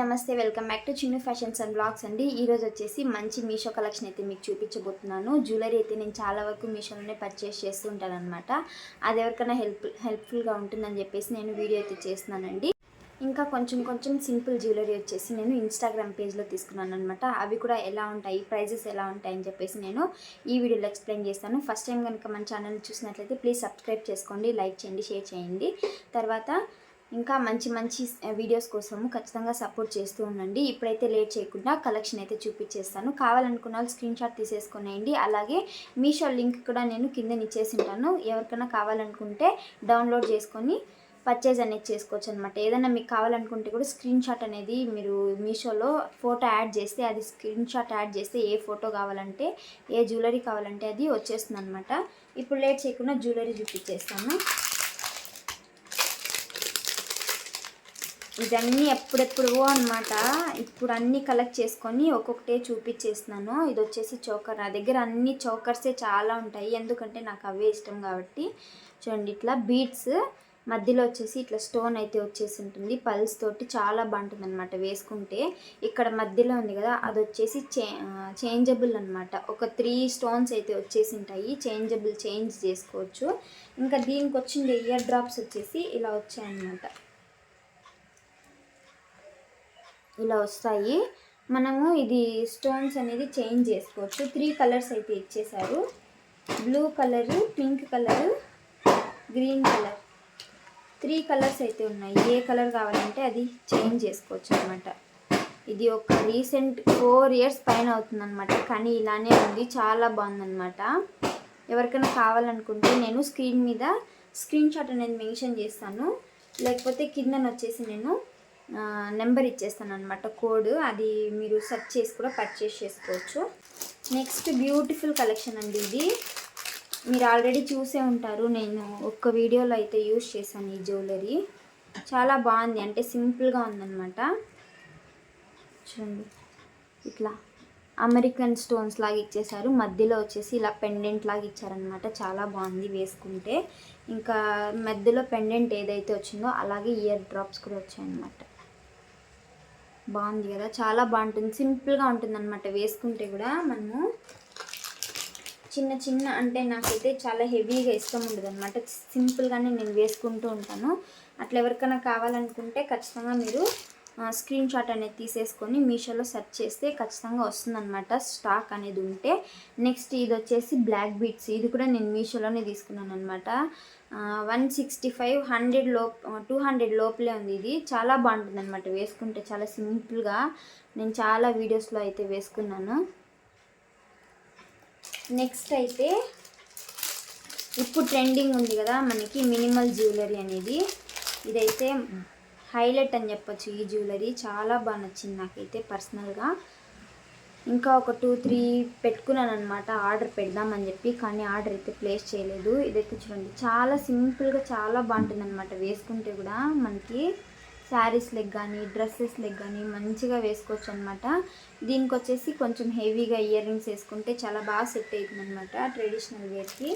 Namaste welcome back to Chinnu fashions and blogs అండి. ఈరోజు వచ్చేసి మంచి మీషో కలెక్షన్ అయితే మీకు చూపించబోతున్నాను. జ్యువెలరీ అయితే నేను చాలా వరకు మీషోలోనే పర్చేస్ చేస్తూ ఉంటాను అనమాట అది ఎవరికైనా హెల్ప్ హెల్ప్ఫుల్గా ఉంటుందని చెప్పేసి నేను వీడియో అయితే చేస్తున్నానండి. ఇంకా కొంచెం కొంచెం సింపుల్ జ్యువెలరీ వచ్చేసి నేను ఇన్స్టాగ్రామ్ పేజ్లో తీసుకున్నాను అనమాట అవి కూడా ఎలా ఉంటాయి ప్రైజెస్ ఎలా ఉంటాయి అని చెప్పేసి నేను ఈ వీడియోలో ఎక్స్ప్లెయిన్ చేస్తాను. ఫస్ట్ టైం కనుక మన ఛానల్ చూసినట్లయితే ప్లీజ్ సబ్స్క్రైబ్ చేసుకోండి లైక్ చేయండి షేర్ చేయండి. తర్వాత ఇంకా మంచి మంచి వీడియోస్ కోసము ఖచ్చితంగా సపోర్ట్ చేస్తూ ఉండండి. ఇప్పుడైతే లేట్ చేయకుండా కలెక్షన్ అయితే చూపించేస్తాను కావాలనుకున్న వాళ్ళు స్క్రీన్ షాట్ తీసేసుకునేయండి. అలాగే మీషో లింక్ కూడా నేను కింద ఇచ్చేసి ఉంటాను ఎవరికైనా కావాలనుకుంటే డౌన్లోడ్ చేసుకొని పర్చేజ్ అనేది చేసుకోవచ్చు అనమాట ఏదైనా మీకు కావాలనుకుంటే కూడా స్క్రీన్ షాట్ అనేది మీరు మీషోలో ఫోటో యాడ్ చేస్తే అది స్క్రీన్ షాట్ యాడ్ చేస్తే ఏ ఫోటో కావాలంటే ఏ జ్యువెలరీ కావాలంటే అది వచ్చేస్తుంది అనమాట ఇప్పుడు లేట్ చేయకుండా జ్యువెలరీ చూపించేస్తాను ఇదన్నీ ఎప్పుడెప్పుడో అనమాట ఇప్పుడు అన్నీ కలెక్ట్ చేసుకొని ఒక్కొక్కటే చూపించేస్తున్నాను. ఇది వచ్చేసి చోకర్. నా దగ్గర అన్ని చోకర్సే చాలా ఉంటాయి. ఎందుకంటే నాకు అవే ఇష్టం కాబట్టి. చూడండి ఇట్లా బీడ్స్ మధ్యలో వచ్చేసి ఇట్లా స్టోన్ అయితే వచ్చేసి ఉంటుంది. పల్స్ తోటి చాలా బాగుంటుంది అనమాట వేసుకుంటే. ఇక్కడ మధ్యలో ఉంది కదా అది వచ్చేసి చే చేంజబుల్ అనమాట ఒక త్రీ స్టోన్స్ అయితే వచ్చేసి ఉంటాయి. చేంజబుల్ చేంజ్ చేసుకోవచ్చు. ఇంకా దీనికి వచ్చిండే ఇయర్ డ్రాప్స్ వచ్చేసి ఇలా వచ్చాయన్నమాట. ఇలా వస్తాయి. మనము ఇది స్టోన్స్ అనేది చేంజ్ చేసుకోవచ్చు. త్రీ కలర్స్ అయితే ఇచ్చేసారు blue colour pink colour green colour three colours అయితే ఉన్నాయి. ఏ కలర్ కావాలంటే అది చేంజ్ చేసుకోవచ్చు అనమాట ఇది ఒక రీసెంట్ ఫోర్ ఇయర్స్ పైన అవుతుందన్నమాట. కానీ ఇలానే ఉంది. చాలా బాగుందన్నమాట. ఎవరికైనా కావాలనుకుంటే నేను స్క్రీన్ మీద స్క్రీన్ షాట్ అనేది మెన్షన్ చేస్తాను. లేకపోతే కిందన వచ్చేసి నేను నెంబర్ ఇచ్చేస్తాను అనమాట కోడ్. అది మీరు సెర్చ్ చేసి కూడా పర్చేస్ చేసుకోవచ్చు. నెక్స్ట్ బ్యూటిఫుల్ కలెక్షన్ అండి ఇది. మీరు ఆల్రెడీ చూసే ఉంటారు నేను ఒక్క వీడియోలో అయితే యూజ్ చేశాను ఈ జ్యువెలరీ. చాలా బాగుంది అంటే సింపుల్గా ఉందన్నమాట. చూడండి ఇట్లా అమెరికన్ స్టోన్స్ లాగా ఇచ్చేసారు మధ్యలో వచ్చేసి ఇలా పెండెంట్ లాగా ఇచ్చారనమాట చాలా బాగుంది వేసుకుంటే. ఇంకా మధ్యలో పెండెంట్ ఏదైతే వచ్చిందో అలాగే ఇయర్ డ్రాప్స్ కూడా వచ్చాయన్నమాట. బాగుంది కదా? చాలా బాగుంటుంది. సింపుల్గా ఉంటుంది అనమాట వేసుకుంటే కూడా మనము చిన్న చిన్న అంటే నాకైతే చాలా హెవీగా ఇష్టం ఉండదు అనమాట సింపుల్గానే నేను వేసుకుంటూ ఉంటాను. అట్లా ఎవరికైనా కావాలనుకుంటే ఖచ్చితంగా మీరు స్క్రీన్ షాట్ అనేది తీసేసుకొని మీషోలో సెర్చ్ చేస్తే ఖచ్చితంగా వస్తుందన్నమాట. స్టాక్ అనేది ఉంటే. నెక్స్ట్ ఇది వచ్చేసి బ్లాక్ బీట్స్. ఇది కూడా నేను మీషోలోనే తీసుకున్నాను అనమాట వన్ సిక్స్టీ ఫైవ్ హండ్రెడ్లో టూ హండ్రెడ్ లోపలే ఉంది ఇది. చాలా బాగుంటుంది అనమాట వేసుకుంటే. చాలా సింపుల్గా నేను చాలా వీడియోస్లో అయితే వేసుకున్నాను. నెక్స్ట్ అయితే ఇప్పుడు ట్రెండింగ్ ఉంది కదా మనకి మినిమల్ జ్యువెలరీ అనేది. ఇదైతే హైలైట్ అని చెప్పొచ్చు ఈ జ్యువెలరీ. చాలా బాగా నచ్చింది నాకైతే పర్సనల్గా. ఇంకా ఒక టూ త్రీ పెట్టుకున్నాను అనమాట ఆర్డర్ పెడదామని చెప్పి కానీ ఆర్డర్ అయితే ప్లేస్ చేయలేదు. ఇదైతే చూడండి చాలా సింపుల్గా చాలా బాగుంటుంది అనమాట వేసుకుంటే కూడా మనకి. శారీస్ లెగ్ కానీ డ్రెస్సెస్ లెగ్ కానీ మంచిగా వేసుకోవచ్చు అనమాట దీనికి వచ్చేసి కొంచెం హెవీగా ఇయర్ రింగ్స్ వేసుకుంటే చాలా బాగా సెట్ అవుతుంది అనమాట ట్రెడిషనల్ వేర్కి.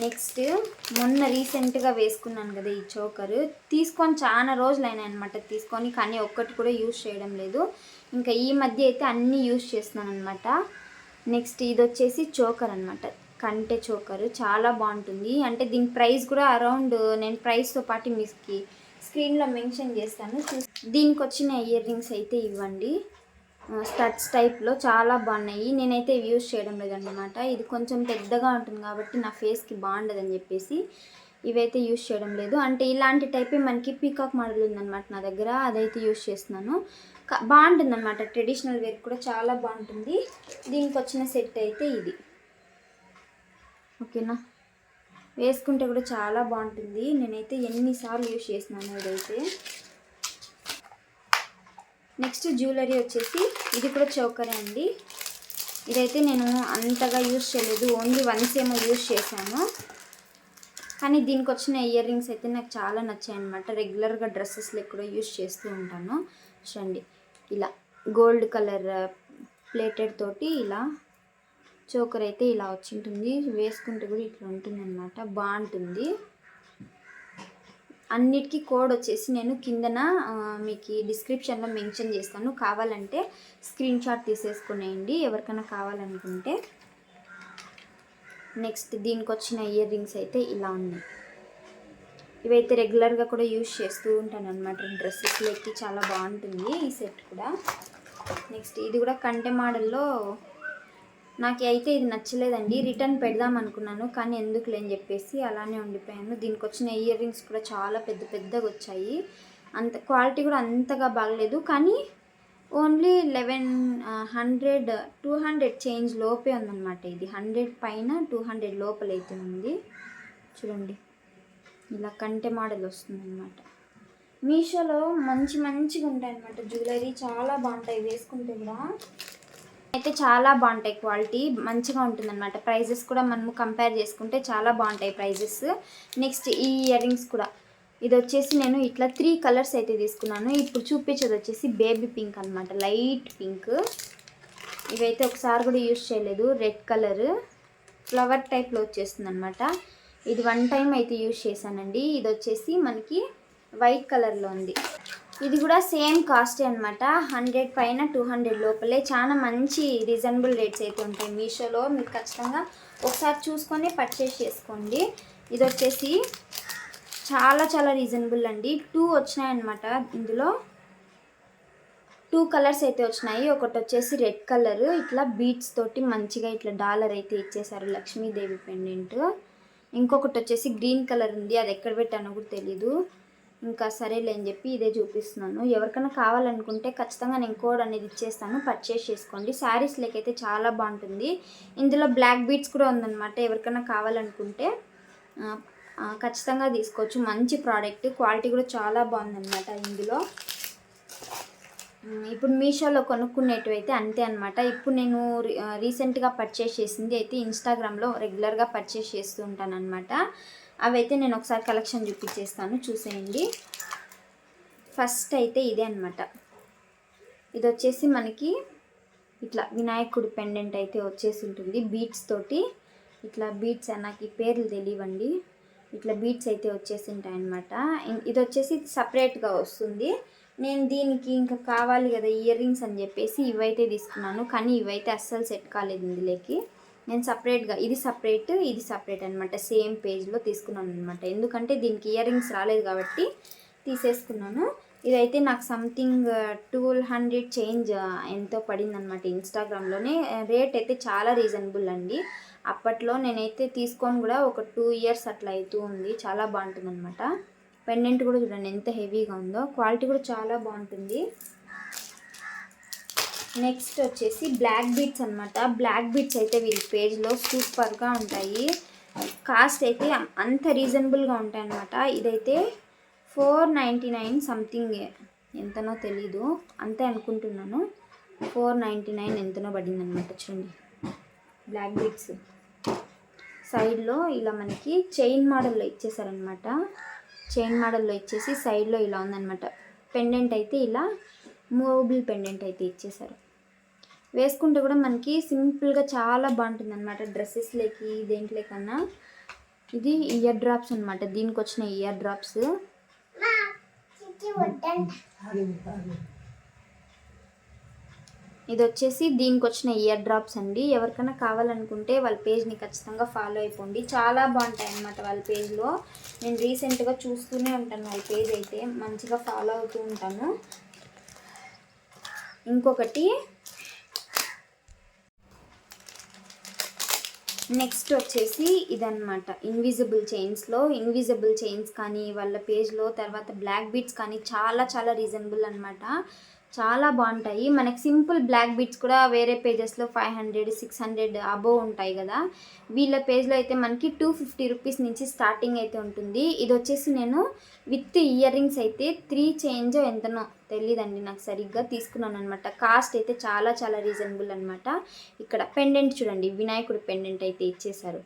నెక్స్ట్ మొన్న రీసెంట్గా వేసుకున్నాను కదా ఈ చోకరు. తీసుకొని చాలా రోజులు అయినాయి అనమాట తీసుకొని కానీ ఒక్కటి కూడా యూజ్ చేయడం లేదు. ఇంకా ఈ మధ్య అయితే అన్నీ యూజ్ చేస్తున్నాను అనమాట నెక్స్ట్ ఇది వచ్చేసి చోకర్ అనమాట కంటే చోకర్. చాలా బాగుంటుంది. అంటే దీని ప్రైస్ కూడా అరౌండ్ నేను ప్రైస్తో పాటు మీకు స్క్రీన్లో మెన్షన్ చేస్తాను. దీనికి వచ్చిన ఇయర్ రింగ్స్ అయితే ఇవ్వండి. స్టడ్స్ టైప్లో చాలా బాగున్నాయి. నేనైతే యూస్ చేయడం లేదన్నమాట. ఇది కొంచెం పెద్దగా ఉంటుంది కాబట్టి నా ఫేస్కి బాగుండదని చెప్పేసి ఇవైతే యూస్ చేయడం లేదు. అంటే ఇలాంటి టైపే మనకి పీకాక్ మోడల్ ఉందన్నమాట నా దగ్గర. అదైతే యూస్ చేస్తున్నాను. బాగుంటుంది అనమాట ట్రెడిషనల్ వేర్ కూడా చాలా బాగుంటుంది. దీనికి వచ్చిన సెట్ అయితే ఇది. ఓకేనా వేసుకుంటే కూడా చాలా బాగుంటుంది. నేనైతే ఎన్నిసార్లు యూస్ చేసినాను ఇదైతే. నెక్స్ట్ జ్యువెలరీ వచ్చేసి ఇది కూడా చౌకరే అండి. ఇదైతే నేను అంతగా యూస్ చేయలేదు. ఓన్లీ వన్స్ ఏమో యూస్ చేశాను. కానీ దీనికి వచ్చిన ఇయర్ రింగ్స్ అయితే నాకు చాలా నచ్చాయి అనమాట రెగ్యులర్గా డ్రెస్సెస్లో కూడా యూస్ చేస్తూ ఉంటాను. చూడండి ఇలా గోల్డ్ కలర్ uh, ప్లేటెడ్ తోటి ఇలా చోకర్ అయితే ఇలా వచ్చి ఉంటుంది వేసుకుంటే కూడా ఇట్లా ఉంటుంది అనమాట బాగుంటుంది. అన్నిటికీ కోడ్ వచ్చేసి నేను కిందన మీకు డిస్క్రిప్షన్లో మెన్షన్ చేస్తాను. కావాలంటే స్క్రీన్ షాట్ తీసేసుకునేయండి. ఎవరికైనా కావాలనుకుంటే. నెక్స్ట్ దీనికి వచ్చిన ఇయర్ రింగ్స్ అయితే ఇలా ఉన్నాయి. ఇవైతే రెగ్యులర్గా కూడా యూజ్ చేస్తూ ఉంటాను అనమాట డ్రెస్సెస్లోకి చాలా బాగుంటుంది ఈ సెట్ కూడా. నెక్స్ట్ ఇది కూడా కంటె మోడల్లో నాకు అయితే ఇది నచ్చలేదండి. రిటర్న్ పెడదాం అనుకున్నాను కానీ ఎందుకు లేని చెప్పేసి అలానే ఉండిపోయాను. దీనికి వచ్చిన ఇయర్ రింగ్స్ కూడా చాలా పెద్ద పెద్దగా వచ్చాయి. అంత క్వాలిటీ కూడా అంతగా బాగలేదు కానీ only eleven hundred two hundred change లోపే ఉందన్నమాట ఇది. హండ్రెడ్ పైన టూ హండ్రెడ్ లోపలైతే ఉంది. చూడండి ఇలా కంటె మోడల్ వస్తుందన్నమాట. మీషోలో మంచి మంచిగా ఉంటాయి అన్నమాట జ్యువెలరీ చాలా బాగుంటాయి వేసుకుంటే కూడా. అయితే చాలా బాగుంటాయి క్వాలిటీ మంచిగా ఉంటుందన్నమాట. ప్రైజెస్ కూడా మనము కంపేర్ చేసుకుంటే చాలా బాగుంటాయి ప్రైజెస్. నెక్స్ట్ ఈ ఇయర్ రింగ్స్ కూడా. ఇది వచ్చేసి నేను ఇట్లా త్రీ కలర్స్ అయితే తీసుకున్నాను. ఇప్పుడు చూపించేది వచ్చేసి బేబీ పింక్ అనమాట లైట్ పింక్. ఇవైతే ఒకసారి కూడా యూజ్ చేయలేదు. Red colour. ఫ్లవర్ టైప్లో వచ్చేస్తుంది అనమాట ఇది వన్ టైం అయితే యూజ్ చేశానండి. ఇది వచ్చేసి మనకి వైట్ కలర్లో ఉంది. ఇది కూడా సేమ్ కాస్టే అనమాట హండ్రెడ్ పైన టూ హండ్రెడ్ లోపలే. చాలా మంచి రీజనబుల్ రేట్స్ అయితే ఉంటాయి మీషోలో. మీరు ఖచ్చితంగా ఒకసారి చూసుకొని పర్చేస్ చేసుకోండి. ఇది వచ్చేసి చాలా చాలా రీజనబుల్ అండి. టూ వచ్చినాయన్నమాట ఇందులో. టూ కలర్స్ అయితే వచ్చినాయి. ఒకటి వచ్చేసి రెడ్ కలర్ ఇట్లా బీట్స్ తోటి మంచిగా ఇట్లా డాలర్ అయితే ఇచ్చేసారు లక్ష్మీదేవి పెండెంట్ ఇంకొకటి వచ్చేసి గ్రీన్ కలర్ ఉంది. అది ఎక్కడ పెట్టానో కూడా తెలీదు. ఇంకా సరేలే అని చెప్పి ఇదే చూపిస్తున్నాను. ఎవరికైనా కావాలనుకుంటే ఖచ్చితంగా నేను కోడ్ అనేది ఇచ్చేస్తాను. పర్చేస్ చేసుకోండి. శారీస్ అయితే చాలా బాగుంటుంది. ఇందులో బ్లాక్ బీట్స్ కూడా ఉందన్నమాట. ఎవరికైనా కావాలనుకుంటే ఖచ్చితంగా తీసుకోవచ్చు. మంచి ప్రోడక్ట్. క్వాలిటీ కూడా చాలా బాగుందన్నమాట ఇందులో. ఇప్పుడు మీషోలో కొనుక్కునేటివి అయితే అంతే అనమాట ఇప్పుడు నేను రీసెంట్గా పర్చేస్ చేసింది అయితే ఇన్స్టాగ్రామ్లో రెగ్యులర్గా పర్చేస్ చేస్తూ ఉంటాను అనమాట అవైతే నేను ఒకసారి కలెక్షన్ చూపించేస్తాను చూసేయండి. ఫస్ట్ అయితే ఇదే అనమాట ఇది వచ్చేసి మనకి ఇట్లా వినాయకుడి పెండెంట్ అయితే వచ్చేసి ఉంటుంది బీట్స్ తోటి ఇట్లా బీట్స్ నాకు ఈ పేర్లు తెలియవండి. ఇట్లా బీట్స్ అయితే వచ్చేసి ఉంటాయి అనమాట ఇది వచ్చేసి సపరేట్గా వస్తుంది. నేను దీనికి ఇంకా కావాలి కదా ఇయర్ రింగ్స్ అని చెప్పేసి ఇవైతే తీసుకున్నాను. కానీ ఇవైతే అస్సలు సెట్ కాలేదు ఇందులోకి. నేను సపరేట్గా ఇది సపరేట్ ఇది సపరేట్ అనమాట సేమ్ పేజ్లో తీసుకున్నాను అనమాట ఎందుకంటే దీనికి ఇయర్ రింగ్స్ రాలేదు కాబట్టి తీసేసుకున్నాను. ఇదైతే నాకు సంథింగ్ ట్వెల్వ్ హండ్రెడ్ చేంజ్ ఎంతో పడిందనమాట ఇన్స్టాగ్రామ్లోనే. రేట్ అయితే చాలా రీజనబుల్ అండి. అప్పట్లో నేనైతే తీసుకొని కూడా ఒక టూ ఇయర్స్ అట్లా అవుతూ ఉంది. చాలా బాగుంటుంది అనమాట పెండెంట్ కూడా చూడండి ఎంత హెవీగా ఉందో. క్వాలిటీ కూడా చాలా బాగుంటుంది. నెక్స్ట్ వచ్చేసి బ్లాక్ బీట్స్ అనమాట బ్లాక్ బీట్స్ అయితే వీళ్ళ పేజ్లో సూపర్గా ఉంటాయి. కాస్ట్ అయితే అంత రీజనబుల్గా ఉంటాయి అనమాట ఇదైతే ఫోర్ నైంటీ నైన్ సంథింగ్. ఎంతనో తెలీదు. అంతే అనుకుంటున్నాను. ఫోర్ నైంటీ నైన్ ఎంతనో పడింది అనమాట చూడండి. Black beats. సైడ్లో ఇలా మనకి చైన్ మోడల్లో ఇచ్చేసారనమాట చైన్ మోడల్లో ఇచ్చేసి సైడ్లో ఇలా ఉందనమాట పెండెంట్ అయితే ఇలా మూవబుల్ పెండెంట్ అయితే ఇచ్చేసారు వేసుకుంటే కూడా మనకి సింపుల్గా చాలా బాగుంటుంది అనమాట డ్రెస్సెస్లోకి దేంట్లో కన్నా ఇది ఇయర్ డ్రాప్స్ అనమాట దీనికి వచ్చిన ఇయర్ డ్రాప్స్ ఇది వచ్చేసి దీనికి వచ్చిన ఇయర్ డ్రాప్స్ అండి. ఎవరికైనా కావాలనుకుంటే వాళ్ళ పేజ్ని ఖచ్చితంగా ఫాలో అయిపోండి. చాలా బాగుంటాయి అన్నమాట వాళ్ళ పేజ్లో. నేను రీసెంట్గా చూస్తూనే ఉంటాను వాళ్ళ పేజ్ అయితే. మంచిగా ఫాలో అవుతూ ఉంటాను. ఇంకొకటి. నెక్స్ట్ వచ్చేసి ఇదన్నమాట. ఇన్విజిబుల్ చైన్స్లో ఇన్విజిబుల్ చైన్స్ కానీ వాళ్ళ పేజ్లో తర్వాత బ్లాక్ బీట్స్ కానీ చాలా చాలా రీజనబుల్ అనమాట చాలా బాగుంటాయి. మనకి సింపుల్ బ్లాక్ బీట్స్ కూడా వేరే పేజెస్లో five hundred six hundred above ఉంటాయి కదా. వీళ్ళ పేజ్లో అయితే మనకి టూ ఫిఫ్టీ రూపీస్ నుంచి స్టార్టింగ్ అయితే ఉంటుంది. ఇది వచ్చేసి నేను విత్ ఇయర్ రింగ్స్ అయితే త్రీ చేంజ్ ఎంతనో తెలియదండి నాకు సరిగ్గా తీసుకున్నాను అనమాట కాస్ట్ అయితే చాలా చాలా రీజనబుల్ అనమాట ఇక్కడ పెండెంట్ చూడండి వినాయకుడు పెండెంట్ అయితే ఇచ్చేశారు.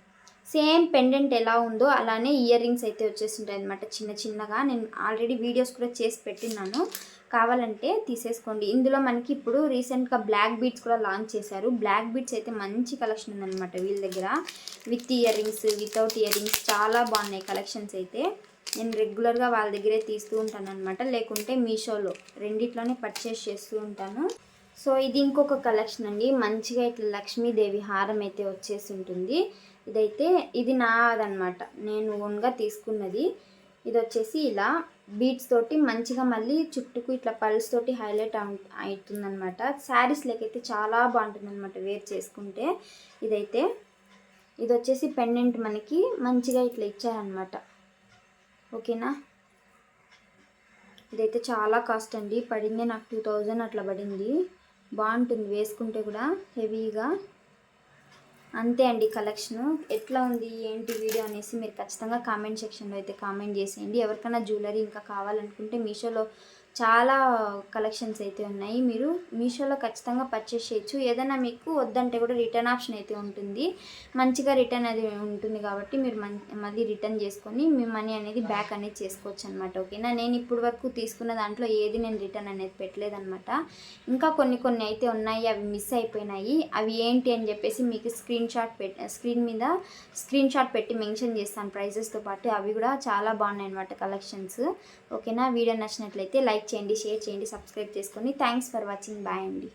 సేమ్ పెండెంట్ ఎలా ఉందో అలానే ఇయర్ రింగ్స్ అయితే వచ్చేసింటాయి అనమాట చిన్న చిన్నగా నేను ఆల్రెడీ వీడియోస్ కూడా చేసి పెట్టినాను కావాలంటే తీసేసుకోండి. ఇందులో మనకి ఇప్పుడు రీసెంట్గా బ్లాక్ బీట్స్ కూడా లాంచ్ చేశారు. బ్లాక్ బీట్స్ అయితే మంచి కలెక్షన్ ఉందన్నమాట వీళ్ళ దగ్గర. With earrings without earrings చాలా బాగున్నాయి కలెక్షన్స్ అయితే. నేను రెగ్యులర్గా వాళ్ళ దగ్గరే తీస్తూ ఉంటాను అనమాట లేకుంటే మీషోలో రెండిట్లోనే పర్చేస్ చేస్తూ ఉంటాను. సో ఇది ఇంకొక కలెక్షన్ అండి. మంచిగా ఇట్లా లక్ష్మీదేవి హారం అయితే వచ్చేసి ఉంటుంది. ఇదైతే ఇది నాదనమాట నేను ఓన్గా తీసుకున్నది. ఇది వచ్చేసి ఇలా బీట్స్ తోటి మంచిగా మళ్ళీ చుట్టుకు ఇట్లా పల్స్ తోటి హైలైట్ అవుతుందనమాట శారీస్ లేకైతే చాలా బాగుంటుంది అనమాట వేర్ చేసుకుంటే. ఇదైతే ఇది వచ్చేసి పెండెంట్ మనకి మంచిగా ఇట్లా ఇచ్చారనమాట ఓకేనా? ఇదైతే చాలా కాస్ట్ అండి. పడింది నాకు టూ థౌజండ్ అట్లా పడింది. బాగుంటుంది వేసుకుంటే కూడా హెవీగా. అంతే అండి కలెక్షను. ఎట్లా ఉంది ఏంటి వీడియో అనేసి మీరు ఖచ్చితంగా కామెంట్ సెక్షన్లో అయితే కామెంట్ చేసేయండి. ఎవరికైనా జ్యువెలరీ ఇంకా కావాలనుకుంటే మీషోలో చాలా కలెక్షన్స్ అయితే ఉన్నాయి. మీరు మీషోలో ఖచ్చితంగా పర్చేస్ చేయొచ్చు. ఏదైనా మీకు వద్దంటే కూడా రిటర్న్ ఆప్షన్ అయితే ఉంటుంది. మంచిగా రిటర్న్ అది ఉంటుంది కాబట్టి మీరు మళ్ళీ రిటర్న్ చేసుకొని మీ మనీ అనేది బ్యాక్ అనేది చేసుకోవచ్చు అనమాట ఓకేనా? నేను ఇప్పుడు వరకు తీసుకున్న దాంట్లో ఏది నేను రిటర్న్ అనేది పెట్టలేదనమాట ఇంకా కొన్ని కొన్ని అయితే ఉన్నాయి. అవి మిస్ అయిపోయినాయి. అవి ఏంటి అని చెప్పేసి మీకు స్క్రీన్ షాట్ పెట్ స్క్రీన్ మీద స్క్రీన్ షాట్ పెట్టి మెన్షన్ చేస్తాను. ప్రైజెస్తో పాటు అవి కూడా చాలా బాగున్నాయి అనమాట కలెక్షన్స్ ఓకేనా? వీడియో నచ్చినట్లయితే లైక్ లైక్ చేయండి షేర్ చేయండి సబ్స్క్రైబ్ చేసుకొని. థ్యాంక్స్ ఫర్ వాచింగ్ బాయ్ అండి.